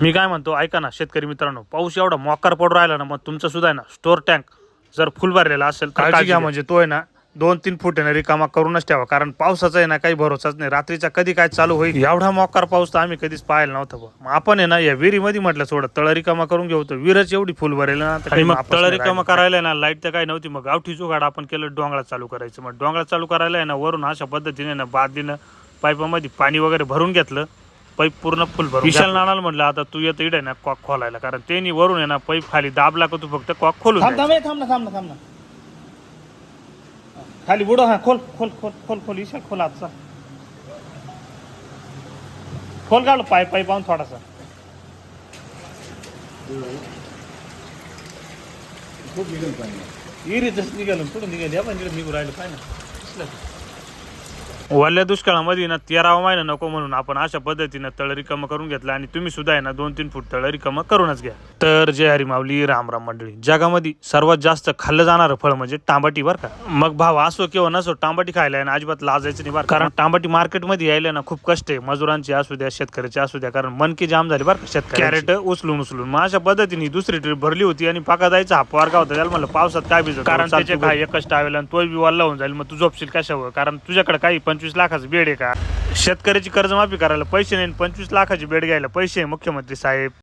मी काय म्हणतो ऐका ना शेतकरी मित्रांनो पाऊस एवढा मोकार पडू राहिला ना मग तुमचं सुद्धा आहे ना स्टोर टँक जर फुल भरलेला असेल तर काळजी घ्या म्हणजे तो आहे ना दोन तीन फूट आहे ना रिकामा करूनच ठेवा कारण पावसाचा आहे ना काही भरोसाच नाही रात्रीचा कधी काय चालू होईल एवढा मोकार पाऊस तर आम्ही कधीच पाहिला नव्हता. मग आपण आहे ना या विहिरीमध्ये म्हटलं थोडं तळ रिकामा करून घेऊ तर विहीरच एवढी फुल भरेल ना काही मग तळ रिकामा. करायला ना लाइट तर काही नव्हती मग गावठी जुगाड आपण केलं डोंगळा चालू करायचं मग डोंगळा चालू करायला आहे ना वरून अशा पद्धतीने ना बादलीनं पाईपामध्ये पाणी वगैरे भरून घेतलं पाईप पूर्ण फुल भरून विशाल नानाला म्हटलं आता तू येतं इकडे ना कॉक खोलायला. कारण त्यांनी वरून आहे ना पाईप खाली दाबला का तू फक्त कॉक खोलून थांब. थांब ए, थांब ना थांब ना थांब ना. खाली बुडो हा खोल खोल खोल खोल खोल विशाल खोल आजचा खोल काढ पाय पाय पाहून थोडासा. इरीतच निघालो कुठून निघाली आपण तिकडे निघू राहिलो काय ना. दिसलं का? वल्ल्या दुष्काळामध्ये ना तेरावा महिना नको म्हणून आपण अशा पद्धतीनं तळ रिकामं करून घेतलं आणि तुम्ही सुद्धा आहे ना दोन तीन फूट तळ रिकामं करूनच घ्या. तर जय हरी माऊली राम राम मंडळी. जगामध्ये सर्वात जास्त खाल्लं जाणारं फळ म्हणजे टांबाटी बरं का. मग भाव असो किंवा नसो टांबाटी खायला आहे ना अजिबात लाजायचं नाही बरं. कारण टांबाटी मार्केटमध्ये यायला ना खूप कष्ट आहे. मजुरांची असू द्या शेतकऱ्याची असू द्या कारण मनकी जाम झाली बरं का शेतकरी कॅरेट उचलून उचलून. मग अशा पद्धतीने दुसरी ट्रिप भरली होती आणि पाका जायचा हा पारगा होता. त्याला म्हणलं पावसात काय भिजत कारण त्याचे काय एकच टावेल आणि तोही विवाह होऊन जाईल. मग तू झोपशील कशावर? कारण तुझ्याकडे काही पंचवीस लाखाचं बेड आहे का? शेतकऱ्याची कर्जमाफी करायला पैसे नाही पंचवीस लाखाची बेड घ्यायला पैसे आहे मुख्यमंत्री साहेब.